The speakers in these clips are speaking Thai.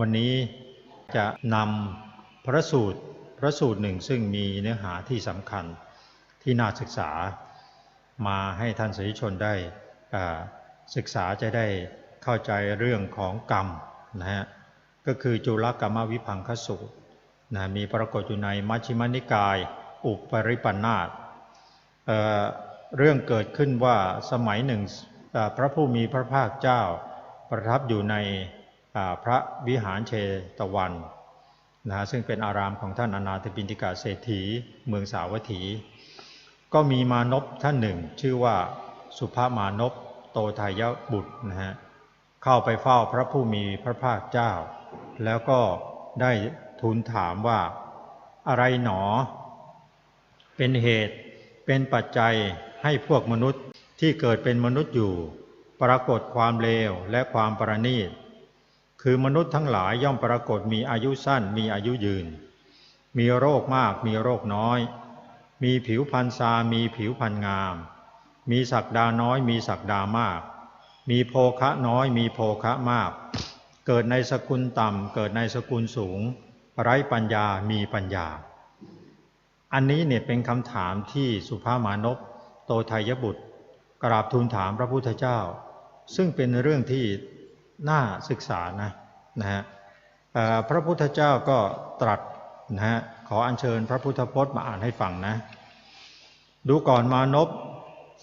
วันนี้จะนำพระสูตรพระสูตรหนึ่งซึ่งมีเนื้อหาที่สำคัญที่น่าศึกษา มาให้ท่านสาธุชนได้ศึกษาจะได้เข้าใจเรื่องของกรรมนะฮะก็คือจุลกรรมวิพังคสูตรนะมีปรากฏอยู่ในมัชฌิมนิกาย อุปริปันธาตเเรื่องเกิดขึ้นว่าสมัยหนึ่งพระผู้มีพระภาคเจ้าประทับอยู่ใน พระวิหารเชตวันนะฮะซึ่งเป็นอารามของท่านอนาถปินติกาเศรษฐีเมืองสาวัตถี ก็มีมานพท่านหนึ่ง ชื่อว่าสุภามานพโตทายบุตรนะฮะเข้าไปเฝ้าพระผู้มีพระภาคเจ้า แล้วก็ได้ทูลถามว่าอะไรหนอ เป็นเหตุเป็นปัจจัยให้พวกมนุษย์ที่เกิดเป็นมนุษย์อยู่ ปรากฏความเลวและความประณีต คือมนุษย์ทั้งหลายย่อมปรากฏมีอายุสั้นมีอายุยืน มีโรคมากมีโรคน้อย มีผิวพรรณซามีผิวพรรณงาม มีศักดาน้อย มีศักดามาก มีโภคะน้อย มีโภคะมาก เกิดในสกุลต่ำ เกิดในสกุลสูง ไร้ปัญญามีปัญญา อันนี้เนี่ยเป็นคำถามที่สุภามานพโตไทยบุตร กราบทูลถามพระพุทธเจ้า ซึ่งเป็นเรื่องที่ น่าศึกษานะนะฮะพระพุทธเจ้าก็ตรัสนะฮะขออัญเชิญพระพุทธพจน์มาอ่านให้ฟังนะ ดูก่อนมานพ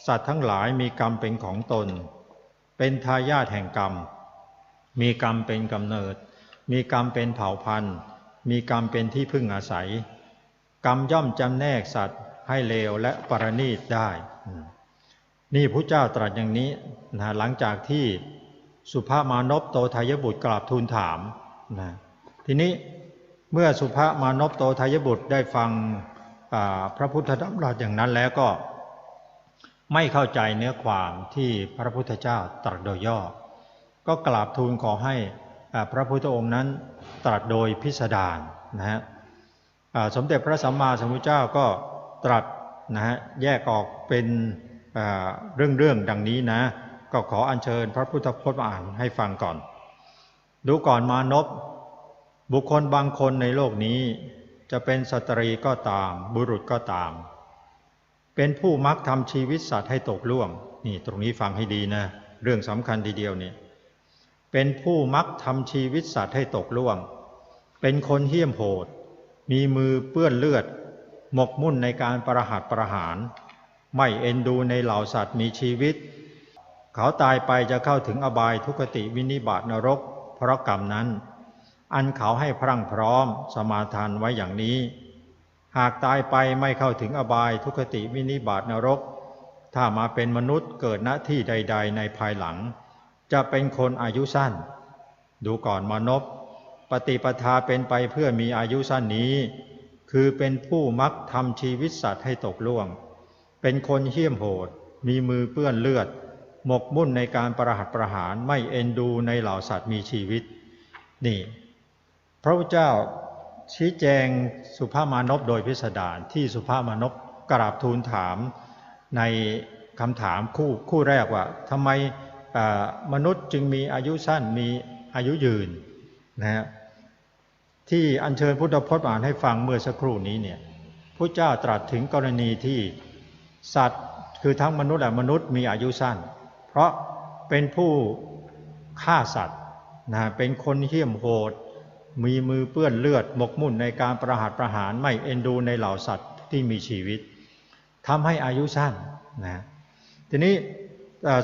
สัตว์ทั้งหลายมีกรรมเป็นของตน เป็นทายาทแห่งกรรม มีกรรมเป็นกำเนิด มีกรรมเป็นเผ่าพันธุ์ มีกรรมเป็นที่พึ่งอาศัย กรรมย่อมจำแนกสัตว์ให้เลวและปรณีตได้ นี่พระเจ้าตรัสอย่างนี้นะหลังจากที่ สุภามานพโตทายบุตรกราบทูลถามนะทีนี้เมื่อสุภามานพโตทายบุตรได้ฟังพระพุทธดำรัสอย่างนั้นแล้วก็ไม่เข้าใจเนื้อความที่พระพุทธเจ้าตรัสโดยย่อ ก็กราบทูลขอให้พระพุทธองค์นั้นตรัสโดยพิสดารนะฮะสมเด็จพระสัมมาสัมพุทธเจ้าก็ตรัสนะฮะแยกออกเป็นเรื่องๆดังนี้นะ ก็ขออัญเชิญพระพุทธพจน์มาอ่านให้ฟังก่อน ดูก่อนมานพบุคคลบางคนในโลกนี้ จะเป็นสตรีก็ตาม บุรุษก็ตาม เป็นผู้มักทำชีวิตสัตว์ให้ตกล่วง นี่ตรงนี้ฟังให้ดีนะ เรื่องสำคัญทีเดียวเนี่ยเป็นผู้มักทำชีวิตสัตว์ให้ตกล่วง เป็นคนเหี้ยมโหด มีมือเปื้อนเลือด หมกมุ่นในการประหัตประหาร ไม่เอ็นดูในเหล่าสัตว์มีชีวิต เขาตายไปจะเข้าถึงอบายทุกติวินิบาตนรก เพราะกรรมนั้น อันเขาให้พรั่งพร้อมสมาทานไว้อย่างนี้ หากตายไปไม่เข้าถึงอบายทุกติวินิบาตนรก ถ้ามาเป็นมนุษย์เกิดณที่ใด ๆ ในภายหลัง จะเป็นคนอายุสั้น ดูก่อนมนพปฏิปทาเป็นไปเพื่อมีอายุสั้นนี้ คือเป็นผู้มักทำชีวิตสัตว์ให้ตกล่วง เป็นคนเหี้ยมโหด มีมือเปื้อนเลือด หมกมุ่นในการประหัตประหารไม่เอ็นดูในเหล่าสัตว์มีชีวิต นี่ พระพุทธเจ้าชี้แจงสุภาพมานพโดยพิสดารที่สุภาพมานพกราบทูลถามในคำถามคู่คู่แรกว่าทำไมมนุษย์จึงมีอายุสั้นมีอายุยืนนะฮะที่อัญเชิญพุทธพจน์อ่านให้ฟังเมื่อสักครู่นี้เนี่ยพระเจ้าตรัสถึงกรณีที่สัตว์คือทั้งมนุษย์และมนุษย์มีอายุสั้น ราะเป็นผู้ฆ่าสัตว์นะเป็นคนเหี้ยมโหด มีมือเปื้อนเลือดหมกมุ่นในการประหัตประหารไม่เอ็นดูในเหล่าสัตว์ที่มีชีวิตทำให้อายุสั้นนะทีนี้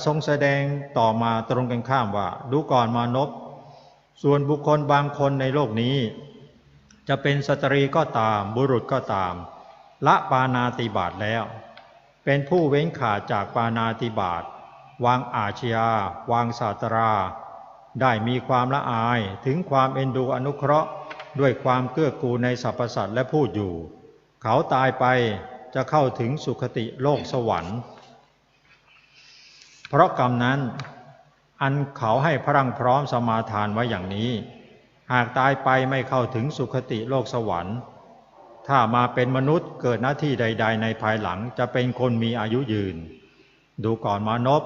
ทรงแสดงต่อมาตรงกันข้ามว่า ดูก่อนมานพส่วนบุคคลบางคนในโลกนี้ จะเป็นสตรีก็ตามบุรุษก็ตาม ละปานาติบาตแล้ว เป็นผู้เว้นขาดจากปานาติบาต วางอาชญาวางศาตรา ได้มีความละอายถึงความเอ็นดูอนุเคราะห์ ด้วยความเกื้อกูลในสรรพสัตว์และพูดอยู่ เขาตายไปจะเข้าถึงสุคติโลกสวรรค์ เพราะกรรมนั้น อันเขาให้พรังพร้อมสมาทานไว้อย่างนี้ หากตายไปไม่เข้าถึงสุคติโลกสวรรค์ ถ้ามาเป็นมนุษย์เกิดหน้าที่ใด ๆ ในภายหลังจะเป็นคนมีอายุยืน ดูก่อนมานพ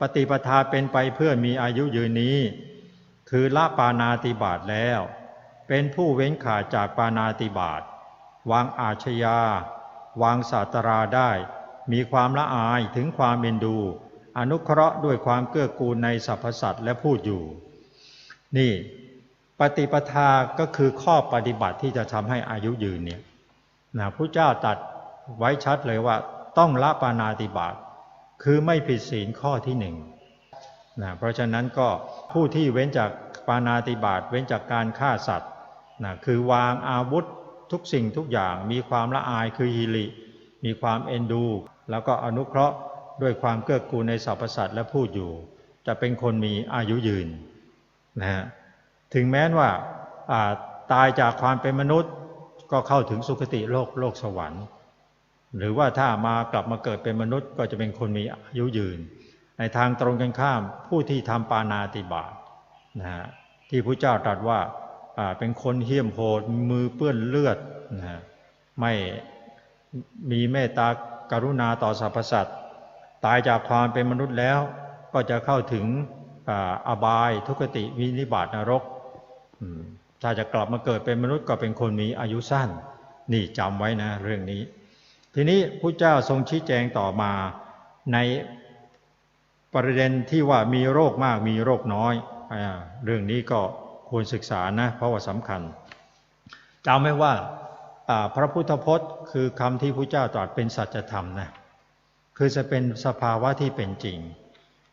ปฏิปทาเป็นไปเพื่อมีอายุยืนนี้ คือละปานาติบาตแล้ว เป็นผู้เว้นขาดจากปานาติบาตวางอาชญาวางศาตราได้ มีความละอายถึงความเอ็นดู อนุเคราะห์ด้วยความเกื้อกูลในสรรพสัตว์และพูดอยู่ นี่ ปฏิปทาก็คือข้อปฏิบัติที่จะทำให้อายุยืนเนี่ยนะพระเจ้าตัดไว้ชัดเลยว่าต้องละปานาติบาต คือไม่ผิดศีลข้อที่หนึ่งนะเพราะฉะนั้นก็ผู้ที่เว้นจากปานาติบาตเว้นจากการฆ่าสัตว์นะคือวางอาวุธทุกสิ่งทุกอย่างมีความละอายคือฮิริมีความเอ็นดู แล้วก็อนุเคราะห์ด้วยความเกื้อกูลในสรรพสัตว์และพูดอยู่ จะเป็นคนมีอายุยืนนะฮะถึงแม้ว่าตายจากความเป็นมนุษย์ก็เข้าถึงสุคติโลกโลกสวรรค์ หรือว่าถ้ามากลับมาเกิดเป็นมนุษย์ก็จะเป็นคนมีอายุยืน ในทางตรงกันข้ามผู้ที่ทำปานาติบาตนะฮะที่พระเจ้าตรัสว่าเป็นคนเหี้ยมโหดมือเปื้อนเลือดนะฮะไม่มีเมตตากรุณาต่อสรรพสัตว์ตายจากความเป็นมนุษย์แล้ว ก็จะเข้าถึงอบายทุกติวินิบาตนรก ถ้าจะกลับมาเกิดเป็นมนุษย์ก็เป็นคนมีอายุสั้น นี่จำไว้นะเรื่องนี้ ทีนี้พระเจ้าทรงชี้แจงต่อมาในประเด็นที่ว่ามีโรคมากมีโรคน้อยอเรื่องนี้ก็ควรศึกษานะเพราะว่าสำคัญจำไว้ว่าอ่าพระพุทธพจน์ คือคำที่พระเจ้าตรัสเป็นสัจธรรมนะคือจะเป็นสภาวะที่เป็นจริง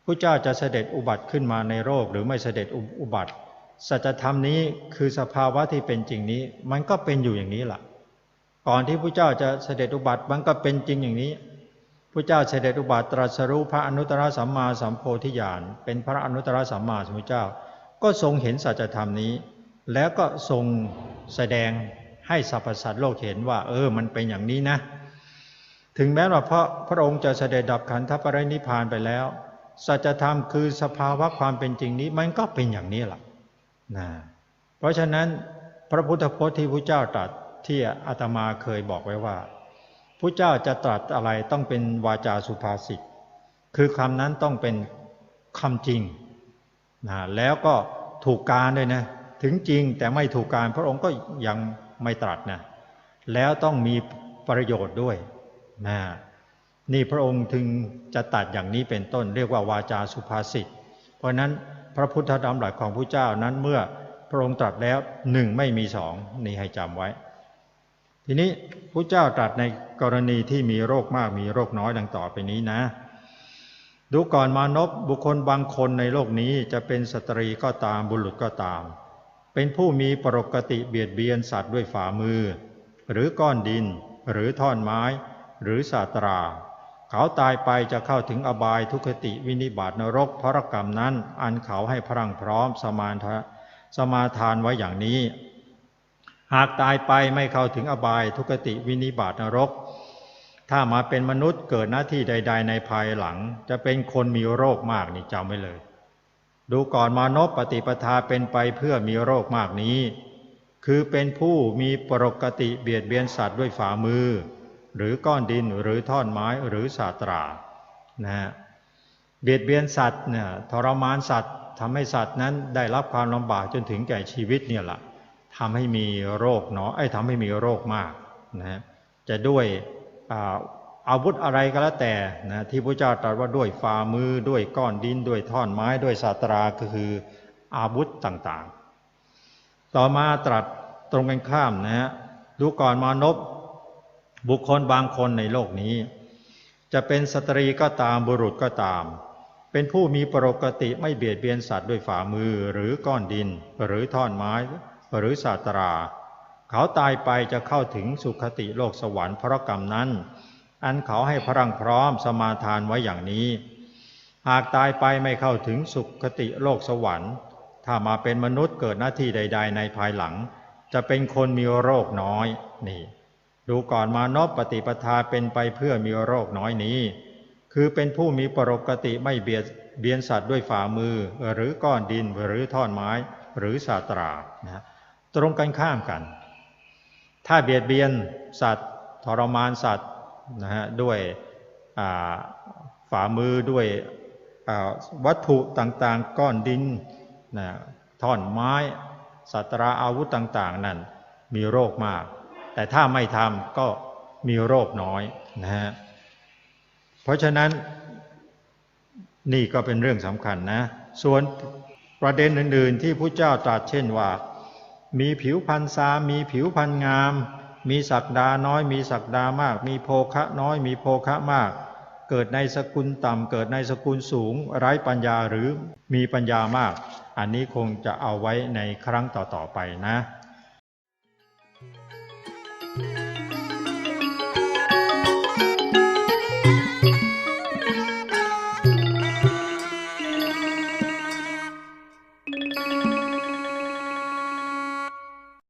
พระเจ้าจะเสด็จอุบัติขึ้นมาในโรคหรือไม่เสด็จอุบัติ สัจธรรมนี้คือสภาวะที่เป็นจริงนี้ มันก็เป็นอยู่อย่างนี้แหละ ก่อนที่พระเจ้าจะเสด็จอุบัติมันก็เป็นจริงอย่างนี้พระเจ้าเสด็จอุบัติตรัสรู้พระอนุตตรสัมมาสัมโพธิญาณเป็นพระอนุตตรสัมมาสัมพุทธเจ้า ก็ทรงเห็นสัจธรรมนี้ แล้วก็ทรงแสดงให้สรรพสัตว์โลกเห็นว่า เออมันเป็นอย่างนี้นะ ถึงแม้ว่าพระพระองค์จะเสด็จดับขันธปรินิพานไปแล้ว สัจธรรมคือสภาวะความเป็นจริงนี้มันก็เป็นอย่างนี้แหละนะเพราะฉะนั้นพระพุทธพจน์ที่พระเจ้าตรัส ที่อาตมาเคยบอกไว้ว่าพระเจ้าจะตรัสอะไรต้องเป็นวาจาสุภาษิตคือคำนั้นต้องเป็นคำจริงนะแล้วก็ถูกการด้วยนะถึงจริงแต่ไม่ถูกการพระองค์ก็ยังไม่ตรัสนะแล้วต้องมีประโยชน์ด้วยนะนี่พระองค์ถึงจะตัดอย่างนี้เป็นต้น เรียกว่าวาจาสุภาษิต เพราะนั้นพระพุทธดำรัสของพระเจ้านั้นเมื่อพระองค์ตรัสแล้วหนึ่งไม่มีสองนี่ให้จำไว้ ทีนี้พระเจ้าตรัสในกรณีที่มีโรคมากมีโรคน้อยดังต่อไปนี้นะ ดูก่อนมานพบุคคลบางคนในโลกนี้จะเป็นสตรีก็ตามบุรุษก็ตาม เป็นผู้มีปกติเบียดเบียนสัตว์ด้วยฝ่ามือ หรือก้อนดิน หรือท่อนไม้ หรือสาตรา เขาตายไปจะเข้าถึงอบายทุคติวินิบาตนรกพระกรรมนั้น อันเขาให้พรังพร้อมสมานทะสมาทานไว้อย่างนี้ หากตายไปไม่เข้าถึงอบายทุกติวินิบาตนรก ถ้ามาเป็นมนุษย์เกิดหน้าที่ใด ๆ ในภายหลัง จะเป็นคนมีโรคมากนี่จำไว้เลย ดูก่อนมานพปฏิปทาเป็นไปเพื่อมีโรคมากนี้ คือเป็นผู้มีปกติเบียดเบียนสัตว์ด้วยฝ่ามือ หรือก้อนดินหรือท่อนไม้หรือสาตรานะฮะเบียดเบียนสัตว์เนี่ยทรมานสัตว์ทำให้สัตว์นั้นได้รับความลำบากจนถึงแก่ชีวิตเนี่ยแหละ ทำให้มีโรคเนาะไอ้ทำให้มีโรคมากนะฮะจะด้วยอาวุธอะไรก็แล้วแต่นะที่พระเจ้าตรัสว่าด้วยฝ่ามือด้วยก้อนดินด้วยท่อนไม้ด้วยสาตราก็คืออาวุธต่างๆ ต่อมาตรัสตรงกันข้ามนะฮะดูก่อนมานพบุคคลบางคนในโลกนี้ จะเป็นสตรีก็ตามบุรุษก็ตาม เป็นผู้มีปกติไม่เบียดเบียนสัตว์ด้วยฝ่ามือหรือก้อนดินหรือท่อนไม้ หรือสาตรา เขาตายไปจะเข้าถึงสุคติโลกสวรรค์เพราะกรรมนั้น อันเขาให้พรังพร้อมสมาทานไว้อย่างนี้ หากตายไปไม่เข้าถึงสุคติโลกสวรรค์ ถ้ามาเป็นมนุษย์เกิดหน้าที่ใด ๆ ในภายหลัง จะเป็นคนมีโรคน้อยนี่ ดูก่อนมานพปฏิปทาเป็นไปเพื่อมีโรคน้อยนี้ คือเป็นผู้มีปรกติไม่เบียดเบียนสัตว์ด้วยฝ่ามือหรือก้อนดินหรือท่อนไม้หรือสาตรานะ ตรงกันข้ามกัน ถ้าเบียดเบียนสัตว์ทรมานสัตว์นะฮะด้วยฝ่ามือด้วยวัตถุต่างๆ ก้อนดินนะท่อนไม้สัตราอาวุธต่าง ๆ นั่นมีโรคมาก แต่ถ้าไม่ทำก็มีโรคน้อยนะฮะเพราะฉะนั้นนี่ก็เป็นเรื่องสำคัญนะ ส่วนประเด็นอื่น ๆ ที่พระเจ้าตรัสเช่นว่า มีผิวพรรณซามมีผิวพรรณงาม มีศักดาน้อย มีศักดามาก มีโภคะน้อย มีโภคะมาก เกิดในสกุลต่ำ เกิดในสกุลสูง ไร้ปัญญาหรือมีปัญญามาก อันนี้คงจะเอาไว้ในครั้งต่อๆไปนะ